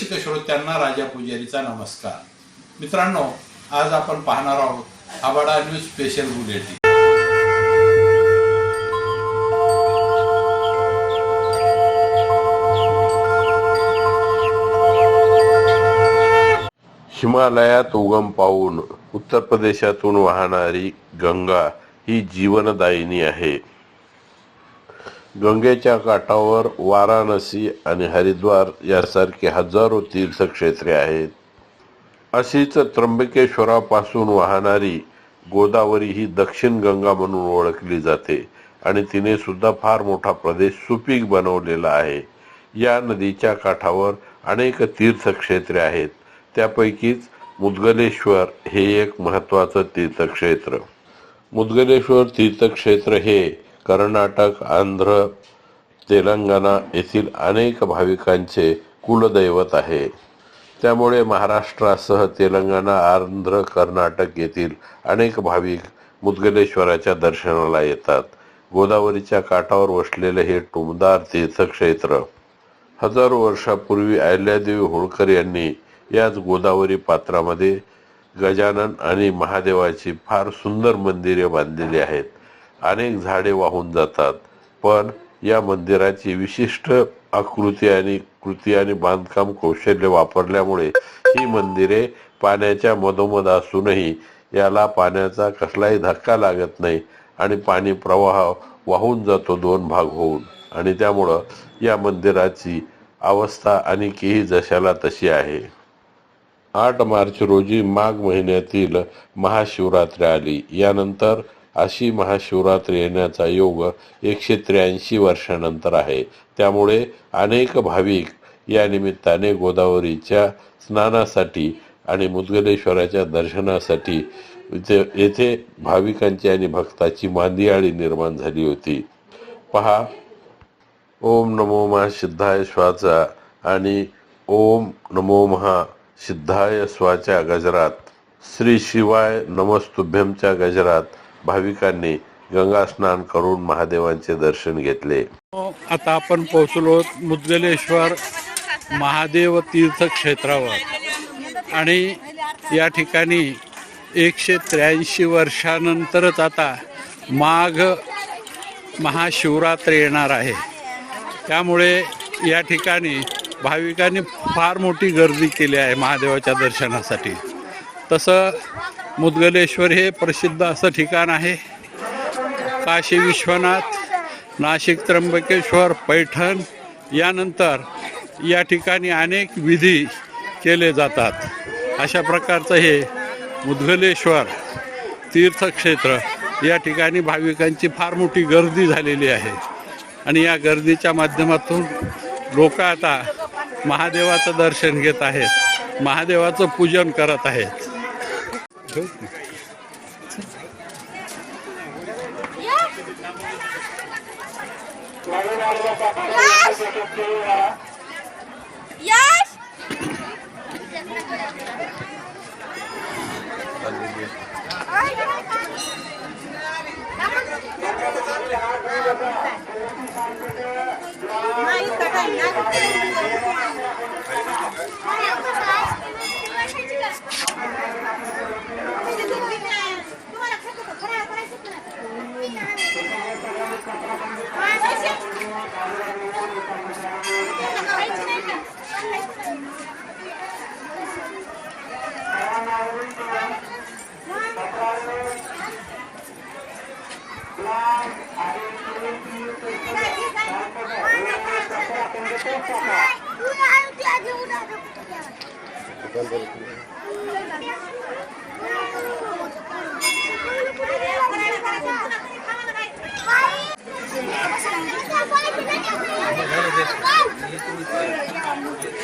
रसिक श्रोत्यांना राजा पुजारीचा नमस्कार. मित्रांनो आज आपण पाहणार आहोत आबाडा न्यूज स्पेशल बुलेटिन हिमालयात उगम पावून उत्तर प्रदेशातून वाहणारी गंगा ही जीवनदायिनी आहे. गंगेच्या काठावर वाराणसी आणि हरिद्वार यासारखी हजारो तीर्थक्षेत्रे आहेत. अशीच त्र्यंबकेश्वरापासून वाहणारी गोदावरी ही दक्षिण गंगा म्हणून ओळखली जाते आणि तिने सुद्धा फार मोठा प्रदेश सुपीक बनवलेला आहे. या नदीच्या काठावर अनेक तीर्थक्षेत्रे आहेत. त्यापैकीच मुदगलेश्वर हे एक महत्त्वाचं तीर्थक्षेत्र. मुदगलेश्वर तीर्थक्षेत्र हे कर्नाटक आंध्र तेलंगणा येथील अनेक भाविकांचे कुलदैवत आहे. त्यामुळे महाराष्ट्रासह तेलंगणा आंध्र कर्नाटक येथील अनेक भाविक मुदगलेश्वराच्या दर्शनाला येतात. गोदावरीच्या काठावर वसलेले हे टुमदार तीर्थक्षेत्र हजारो वर्षापूर्वी अहिल्यादेवी होळकर यांनी याच गोदावरी पात्रामध्ये गजानन आणि महादेवाची फार सुंदर मंदिरे बांधलेली आहेत. अनेक झाडे वाहून जातात. पण या मंदिराची विशिष्ट आकृती आणि कृती आणि बांधकाम कौशल्य वापरल्यामुळे ही मंदिरे पाण्याच्या मधोमध असूनही याला पाण्याचा कसलाही धक्का लागत नाही आणि पाणी प्रवाह वाहून जातो दोन भाग होऊन. आणि त्यामुळं या मंदिराची अवस्था आणि जशाला तशी आहे. आठ मार्च रोजी माघ महिन्यातील महाशिवरात्री आली. यानंतर अशी महाशिवरात्री येण्याचा योग एकशे त्र्याऐंशी वर्षानंतर आहे. त्यामुळे अनेक भाविक या निमित्ताने गोदावरीच्या स्नानासाठी आणि मुदगलेश्वराच्या दर्शनासाठी इथे येथे भाविकांची आणि भक्ताची मांदियाळी निर्माण झाली होती. पहा ओम नमो महा सिद्धाय स्वाचा आणि ओम नमो महा सिद्धाय स्वाच्या गजरात श्री शिवाय नमस्तुभ्यमच्या गजरात भाविकांनी गंगा स्नान करून महादेवांचे दर्शन घेतले. आता आपण पोहोचलो मुद्गलेश्वर महादेव तीर्थक्षेत्रावर आणि या ठिकाणी एकशे त्र्याऐंशी वर्षानंतरच आता माघ महाशिवरात्र येणार आहे. त्यामुळे या ठिकाणी भाविकांनी फार मोठी गर्दी केली आहे महादेवाच्या दर्शनासाठी. तसं मुदगलेश्वर हे प्रसिद्ध असं ठिकाण आहे. काशी विश्वनाथ नाशिक त्र्यंबकेश्वर पैठण यानंतर या ठिकाणी अनेक विधी केले जातात. अशा प्रकारचं हे मुदगलेश्वर तीर्थक्षेत्र या ठिकाणी भाविकांची फार मोठी गर्दी झालेली आहे. आणि या गर्दीच्या माध्यमातून लोक आता महादेवाचं दर्शन घेत आहेत. महादेवाचं पूजन करत आहेत. Baby. Yes. Yes. Mày, cái này nhá.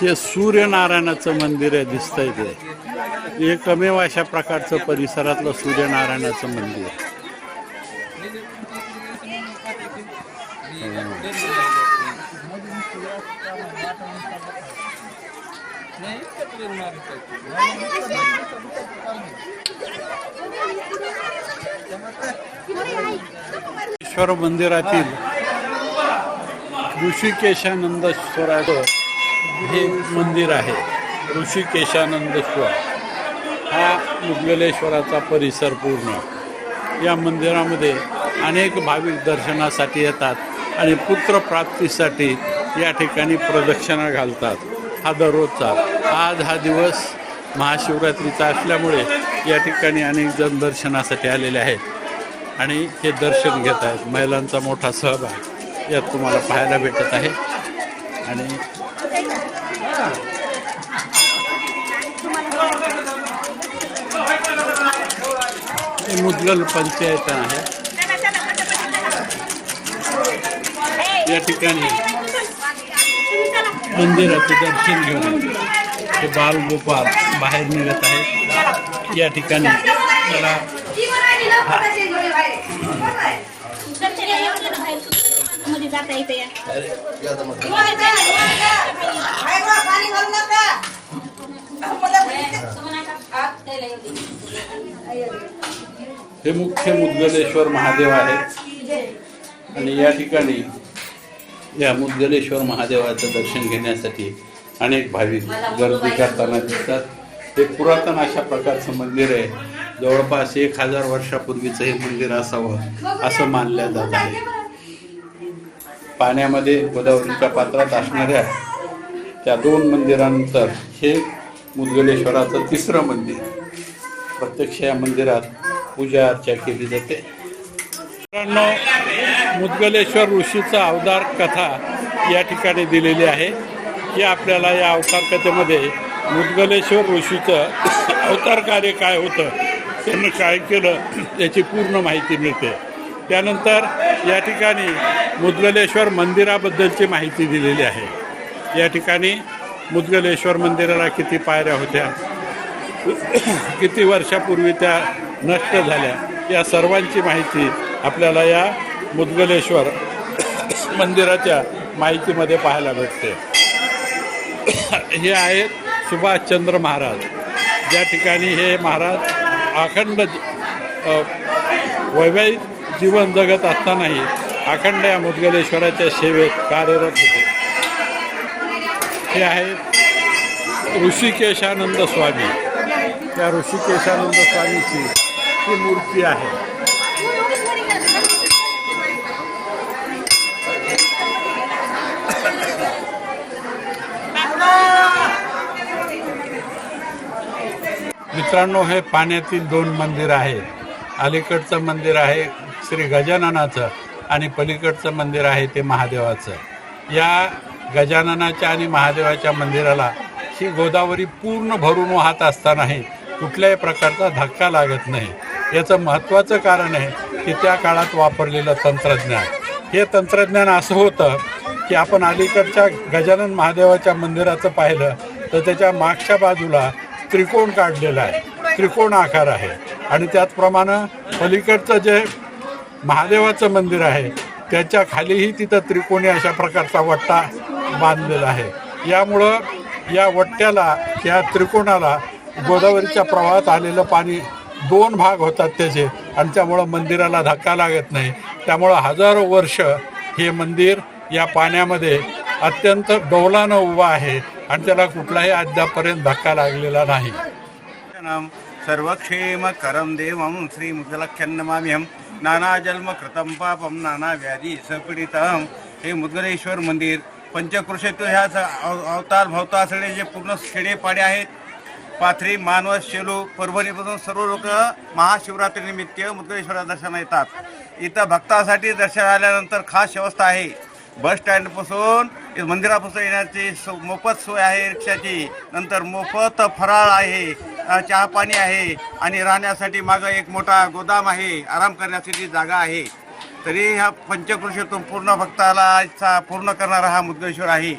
हे सूर्यनारायणाचं मंदिर आहे दिसतंय ते. एकमेव अशा प्रकारचं परिसरातलं सूर्यनारायणाचं मंदिर. ईश्वर मंदिरातील ऋषिकेशानंद स्वराज हे मंदिर आहे ऋषिकेशानंद हा मुगलेश्वराचा परिसर पूर्ण. या मंदिरामध्ये अनेक भाविक दर्शनासाठी येतात आणि पुत्रप्राप्तीसाठी या ठिकाणी प्रदक्षिणा घालतात. हा दररोजचा आज हा दिवस महाशिवरात्रीचा असल्यामुळे या ठिकाणी अनेक जण दर्शनासाठी आलेले आहेत. आणि हे दर्शन घेत आहेत. महिलांचा मोठा सहभाग यात तुम्हाला पाहायला भेटत आहे. आणि मुदगल पंचायत आहे या दर्शन घेऊन हे। बालगोपाल बाहेर निघत आहेत या ठिकाणी त्याला जाता हे मुख्य मुद्गलेश्वर महादेव आहेत आणि या ठिकाणी या मुद्गलेश्वर महादेवाचं दर्शन घेण्यासाठी अनेक भाविक गर्दी करताना दिसतात. हे पुरातन अशा प्रकारचं मंदिर आहे. जवळपास एक हजार वर्षापूर्वीचं हे मंदिर असावं असं मानलं जात आहे. पाण्यामध्ये गोदावरीच्या पात्रात असणाऱ्या त्या दोन मंदिरानंतर हे मुदगलेश्वराचं तिसरं मंदिर. प्रत्यक्ष या मंदिरात पूजा अर्चा केली जाते. मित्रांनो मुदगलेश्वर ऋषीचा अवतार कथा या ठिकाणी दिलेली आहे. की आपल्याला या अवतार कथेमध्ये मुदगलेश्वर ऋषीचं अवतार कार्य काय होतं त्यांनी काय केलं याची पूर्ण माहिती मिळते. त्यानंतर या ठिकाणी मुदगलेश्वर मंदिराबद्दलची माहिती दिलेली आहे. या ठिकाणी मुदगलेश्वर मंदिराला किती पायऱ्या होत्या किती वर्षापूर्वी त्या नष्ट झाल्या या सर्वांची माहिती आपल्याला या मुदगलेश्वर मंदिराच्या माहितीमध्ये पाहायला भेटते. हे आहेत सुभाषचंद्र महाराज. ज्या ठिकाणी हे महाराज अखंड वैवाहिक जीवन जगत असतानाही अखंड या मुदगलेश्वराच्या सेवेत कार्यरत होते. हे आहेत ऋषिकेशानंद स्वामी. त्या ऋषिकेशानंद स्वामीची ही मूर्ती आहे. मित्रांनो हे पाण्यातील दोन मंदिर आहे. अलीकडचं मंदिर आहे श्री गजाननाचं आणि पलीकडचं मंदिर आहे ते महादेवाचं. या गजाननाच्या आणि महादेवाच्या मंदिराला ही गोदावरी पूर्ण भरून वाहत असतानाही कुठल्याही प्रकारचा धक्का लागत नाही. याचं महत्त्वाचं कारण आहे की त्या काळात वापरलेलं तंत्रज्ञान. हे तंत्रज्ञान असं होतं की आपण अलीकडच्या गजानन महादेवाच्या मंदिराचं पाहिलं तर त्याच्या मागच्या बाजूला त्रिकोण काढलेला आहे. त्रिकोण आकार आहे. आणि त्याचप्रमाणे पलीकडचं जे महादेवाचं मंदिर आहे. त्याच्या खालीही तिथं त्रिकोणी अशा प्रकारचा वट्टा बांधलेला आहे. यामुळं या वट्ट्याला या त्रिकोणाला गोदावरीच्या प्रवाहात आलेलं पाणी दोन भाग होतात त्याचे. आणि त्यामुळं मंदिराला धक्का लागत नाही. त्यामुळं हजारो वर्ष हे मंदिर या पाण्यामध्ये अत्यंत डौलानं उभं आहे आणि त्याला कुठलाही अद्यापर्यंत धक्का लागलेला नाही. नं सर्वक्षेमकरं देवं कृतम पापम नाना व्याधी सपीडितम. हे मुद्गलेश्वर मंदिर पंचकृषेतू ह्या स- अव- अवतार जे पूर्ण खेडेपाडे आहेत. पाथरी मानवत शेलू परभणीपासून सर्व लोक महाशिवरात्रीनिमित्त मुद्गलेश्वरा दर्शनाला येतात इथं भक्तासाठी दर्शन आल्यानंतर खास व्यवस्था आहे. बस स्टँडपासून मंदिरापासून येण्याची सो- मोफत सोय आहे रिक्षाची. नंतर मोफत फराळ आहे. चहा पाणी आहे आणि राहण्यासाठी मागं एक मोठा गोदाम आहे आराम करण्यासाठी जागा आहे. तरी ह्या पंचकृषीतून पूर्ण भक्ताला इच्छा पूर्ण करणारा हा मुद्गेश्वर आहे.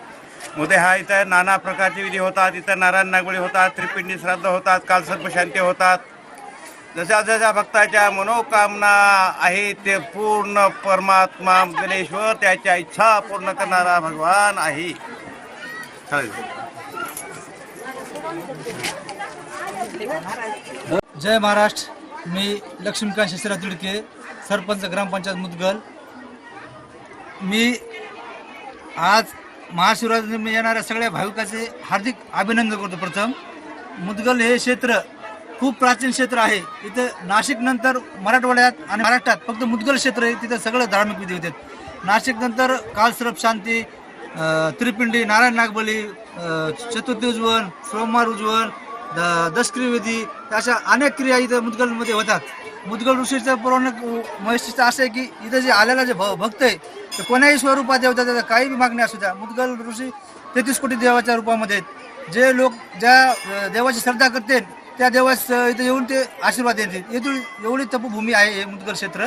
मध्ये हा इथं नाना प्रकारचे विधी होतात इथं नारायण नागबळी होतात त्रिपिंडी श्राद्ध होतात कालसर्पशांती होतात. जशा जशा भक्ताच्या मनोकामना आहे ते पूर्ण परमात्मा गणेश्वर त्याच्या इच्छा पूर्ण करणारा भगवान आहे. चालेल. जय महाराष्ट्र. मी लक्ष्मीकांत शशिराज तिडके सरपंच ग्रामपंचायत मुदगल. मी आज महाशिवरात्री येणाऱ्या सगळ्या भाविकाचे हार्दिक अभिनंदन करतो प्रथम. मुदगल हे क्षेत्र खूप प्राचीन क्षेत्र आहे. इथं नाशिक नंतर मराठवाड्यात आणि महाराष्ट्रात फक्त मुदगल क्षेत्र आहे तिथं सगळं धार्मिक विधी होतात. नाशिक नंतर कालसरप शांती त्रिपिंडी नारायण नागबली चतुर्थी उज्ज्वल सोमवार उज्ज्वल द विधी अशा अनेक क्रिया इथं मुदगलमध्ये होतात. मुदगल ऋषीचं पौराणिक वैशिष्ट्य असं आहे की इथं जे आलेला जे भ- भक्त आहे ते कोणाही स्वरूपात देवता त्याचा काही बी मागणी असू द्या मुदगल ऋषी तेहतीस कोटी देवाच्या रूपामध्ये आहेत. जे लोक ज्या देवाची श्रद्धा करते त्या देवास इथं येऊन ते आशीर्वाद देतील येथून एवढी तपभूमी आहे हे मुदगल क्षेत्र.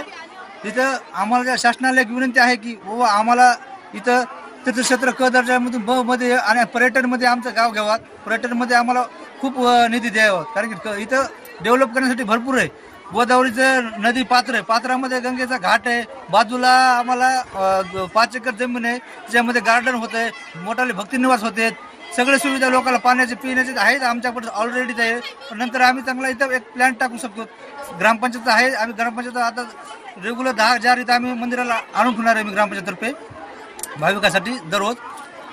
इथं आम्हाला ज्या शासनाला एक विनंती आहे की बाबा आम्हाला इथं तीर्थक्षेत्र क दर्जामधून ब मध्ये आणि पर्यटनमध्ये आमचं गाव घ्यावा. पर्यटनमध्ये आम्हाला खूप निधी द्यावा. कारण की इथं डेव्हलप करण्यासाठी भरपूर आहे. गोदावरीचं नदी पात्र आहे. पात्रामध्ये गंगेचा घाट आहे. बाजूला आम्हाला पाच एकर जमीन आहे. त्याच्यामध्ये गार्डन होत आहे मोठाले भक्तिनिवास होते. सगळे सुविधा लोकांना पाण्याचे पिण्याचे आहेत. आमच्याकडे ऑलरेडीच आहे. नंतर आम्ही चांगला इथं एक प्लॅन टाकू शकतो. ग्रामपंचायत आहे. आम्ही ग्रामपंचायत आता रेग्युलर दहा हजार इथं आम्ही मंदिराला आणून ठेवणार आहे मी ग्रामपंचायततर्फे भाविकासाठी दररोज.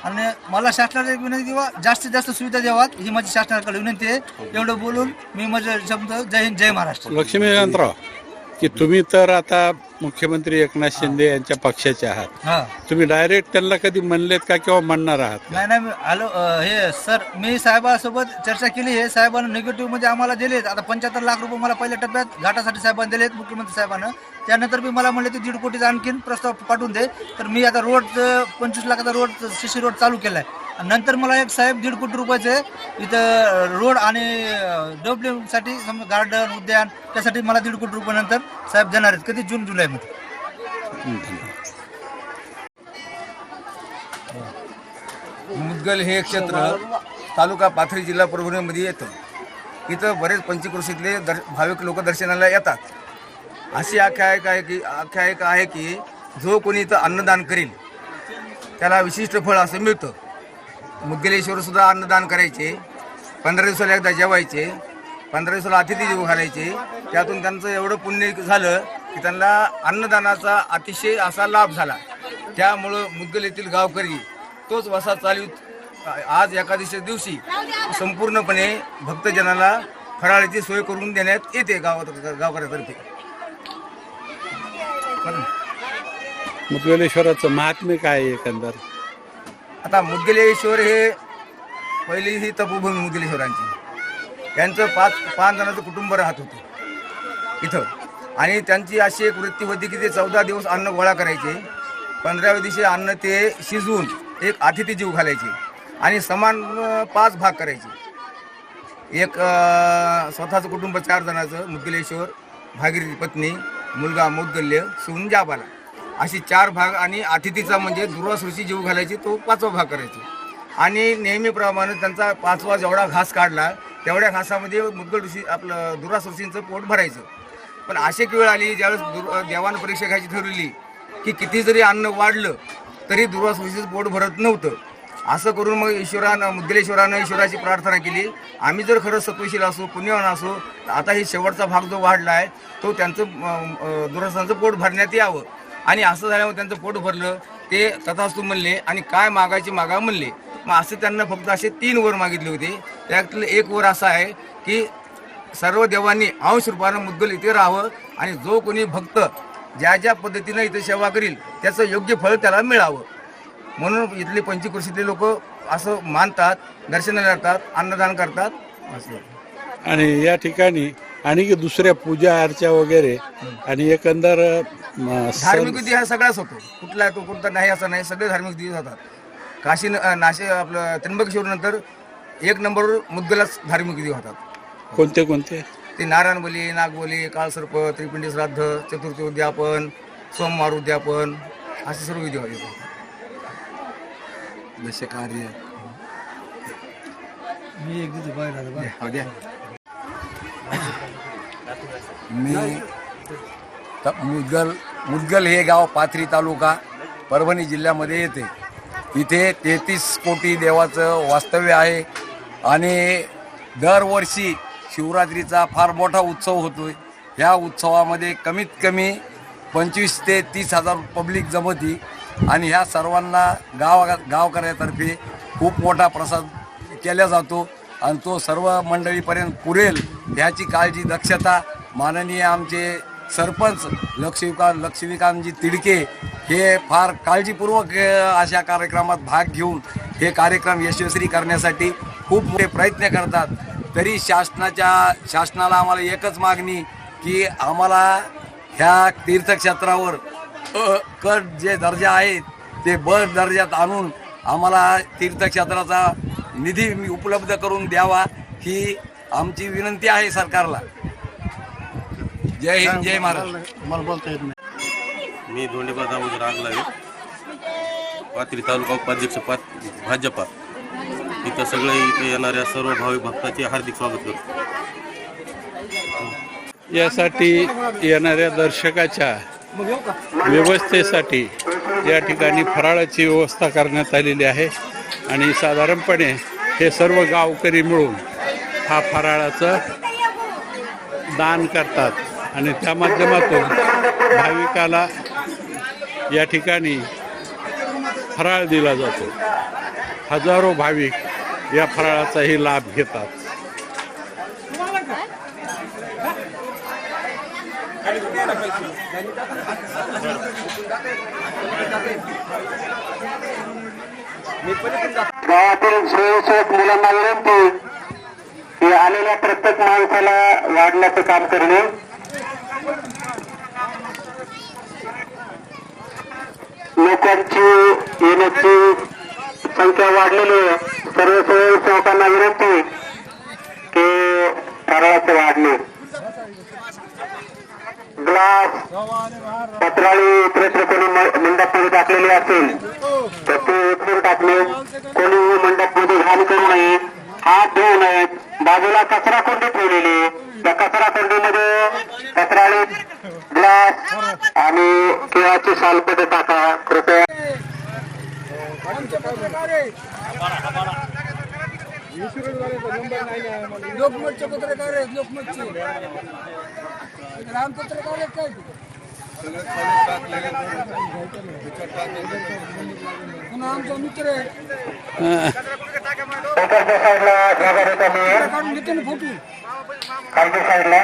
आणि मला शासनाला एक विनंती किंवा जास्तीत जास्त सुविधा द्यावात. ही माझी शासनाकडे विनंती आहे. एवढं बोलून मी माझे शब्द जय हिंद जय महाराष्ट्र. लक्ष्मीकांतराव की तुम्ही तर आता मुख्यमंत्री एकनाथ शिंदे यांच्या पक्षाचे आहात. हा. तुम्ही डायरेक्ट त्यांना कधी म्हणलेत का किंवा म्हणणार आहात? नाही नाही मी आलो अं, हे सर मी साहेबासोबत चर्चा केली आहे. साहेबांना निगेटिव्हमध्ये आम्हाला दिलेत. आता पंच्याहत्तर लाख रुपये मला पहिल्या टप्प्यात घाटासाठी साहेबांनी दिलेत मुख्यमंत्री साहेबांना. त्यानंतर मी मला म्हणले ते दीड कोटीचा आणखीन प्रस्ताव पाठवून दे. तर मी आता रोड पंचवीस लाखाचा रोड शिशी रोड चालू केलाय. आणि नंतर मला एक साहेब दीड कोटी रुपयाचे इथं रोड आणि डब्ल्यूसाठी साठी गार्डन उद्यान त्यासाठी मला दीड कोटी रुपये नंतर साहेब देणार आहेत. कधी? जून जुलैमध्ये. मुदगल हे क्षेत्र तालुका पाथरी जिल्हा परभणीमध्ये येतं. इथं बरेच पंचकृषीतले दर भाविक लोक दर्शनाला येतात. अशी आख्यायिका आहे की आख्यायिका आहे की जो कोणी इथं अन्नदान करेल त्याला विशिष्ट फळ असं मिळतं. मुद्गलेश्वर सुद्धा अन्नदान करायचे पंधरा दिवसाला एकदा जेवायचे पंधरा दिवसाला अतिथी जेव घालायचे. त्यातून त्यांचं एवढं पुण्य झालं की त्यांना अन्नदानाचा अतिशय असा लाभ झाला. त्यामुळं मुद्गल येथील गावकरी तोच वसा चालू आज एकादशीच्या दिवशी संपूर्णपणे भक्तजनाला फराळाची सोय करून देण्यात येते गावात गावकऱ्यातर्फे. मुदगलेश्वराचं महात्म्य काय आहे एकंदर? आता मुदगलेश्वर हे पहिली ही तपोभूमी मुदगलेश्वरांची. यांचं पाच पाच जणांचं कुटुंब राहत होतं. इथं. आणि त्यांची अशी एक वृत्ती होती की ते चौदा दिवस अन्न गोळा करायचे. पंधराव्या दिवशी अन्न ते शिजवून एक अतिथी जीव घालायचे. आणि समान पाच भाग करायचे. एक स्वतःचं कुटुंब चार जणांचं मुदगलेश्वर भागीरथी पत्नी मुलगा मुदगल्य सून अशी चार भाग आणि अतिथीचा म्हणजे दुर्वासृषी जीव घालायची तो पाचवा भाग करायची. आणि नेहमीप्रमाणे त्यांचा पाचवा जेवढा घास काढला तेवढ्या घासामध्ये मुद्गल ऋषी आपलं दुर्वास ऋषींचं पोट भरायचं. पण अशी एक वेळ आली ज्यावेळेस दुर् देवानं परीक्षा घ्यायची ठरवली की किती जरी अन्न वाढलं तरी दुर्वास ऋषीचं पोट भरत नव्हतं. असं करून मग ईश्वरानं मुद्गलेश्वरानं ईश्वराची प्रार्थना केली. आम्ही जर खरं सत्वशील असो पुण्यवान असो आता हे शेवटचा भाग जो वाढला आहे तो त्यांचं दुरस्थांचं पोट भरण्यात यावं. आणि असं झाल्यामुळे त्यांचं पोट भरलं ते तथास्तू म्हणले आणि काय मागायचे मागा म्हणले. मग असं त्यांना फक्त असे तीन वर मागितले होते. त्यातलं एक वर असा आहे की सर्व देवांनी अंश रूपानं मुद्गल इथे राहावं आणि जो कोणी भक्त ज्या ज्या पद्धतीनं इथे सेवा करील त्याचं योग्य फळ त्याला मिळावं. म्हणून इथले पंचकृषीतले लोक असं मानतात दर्शनाला येतात अन्नदान करतात. असं आणि या ठिकाणी आणि दुसऱ्या पूजा अर्चा वगैरे आणि एकंदर धार्मिक विधी हा सगळाच होतो. कुठला तो कोणता नाही असं नाही सगळे धार्मिक विधी होतात. काशी न- अं, नाशिक आपलं त्र्यंबकेश्वर नंतर एक नंबरवर मुद्गलाच धार्मिक विधी होतात. कोणते कोणते? ते नारायण बली नागबली काळसर्प त्रिपिंडी श्राद्ध चतुर्थी उद्यापन सोमवार उद्यापन असे सर्व विधी होते जसे कार्य मी एक दिवस बाहेर आलो बा. मी त- मुदगल मुदगल हे गाव पाथरी तालुका परभणी जिल्ह्यामध्ये येते. इथे तेहतीस कोटी देवाचं वास्तव्य आहे आणि दरवर्षी शिवरात्रीचा फार मोठा उत्सव होतोय. ह्या उत्सवामध्ये कमीत कमी पंचवीस ते तीस हजार पब्लिक जमती. आणि ह्या सर्वांना गाव गावकऱ्यातर्फे खूप मोठा प्रसाद केला जातो. आणि तो सर्व मंडळीपर्यंत पुरेल ह्याची काळजी दक्षता माननीय आमचे सरपंच लक्ष्मीकांत लक्ष्मीकांतजी तिडके हे फार काळजीपूर्वक अशा कार्यक्रमात भाग घेऊन हे कार्यक्रम यशस्वी करण्यासाठी खूप मोठे प्रयत्न करतात. तरी शासनाच्या शासनाला आम्हाला एकच मागणी की आम्हाला ह्या तीर्थक्षेत्रावर कट जे दर्जा आहे ते ब दर्जात आणून आम्हाला तीर्थक्षेत्राचा निधी उपलब्ध करून द्यावा ही आमची विनंती आहे सरकारला. जय हिंद जय महाराष्ट्र. मी धोंडेबा दामोदर लागले पाथरी तालुका उपाध्यक्ष पात भाजपा. इथं सगळे इथे येणाऱ्या सर्व भाविक भक्ताचे हार्दिक स्वागत करतो. यासाठी येणाऱ्या दर्शकाच्या व्यवस्थेसाठी या ठिकाणी फराळाची व्यवस्था करण्यात आलेली आहे. आणि साधारणपणे हे सर्व गावकरी मिळून हा फराळाचं दान करतात. आणि त्या माध्यमातून भाविकाला या ठिकाणी फराळ दिला जातो. हजारो भाविक या फराळाचाही लाभ घेतात. गावातील स्वयंसेवक मुलांना विनंती की आलेल्या प्रत्येक माणसाला वाढण्याचं काम करणे. लोकांची येण्याची संख्या वाढलेली आहे. सर्व स्वयंसेवकांना विनंती की फराळाचं वाढणे. ग्लास पत्राळी प्रश्न कोणी मंडपमध्ये टाकलेली असेल तर ते उचलून टाकले. कोणी मंडपमध्ये घाण करू नये. हात धुवू नयेत बाजूला कचरा कोंडी ठेवलेली त्या कचरा कोंडीमध्ये पत्राळी ग्लास आणि केळाची सालपटे टाका. कृपया. लोकमतचे पत्रकार आहेत लोकमतचे राम पत्रकार आहेत काय पुन्हा आमचा मित्र आहे काढून घेते ना फोटो खालच्या साईडला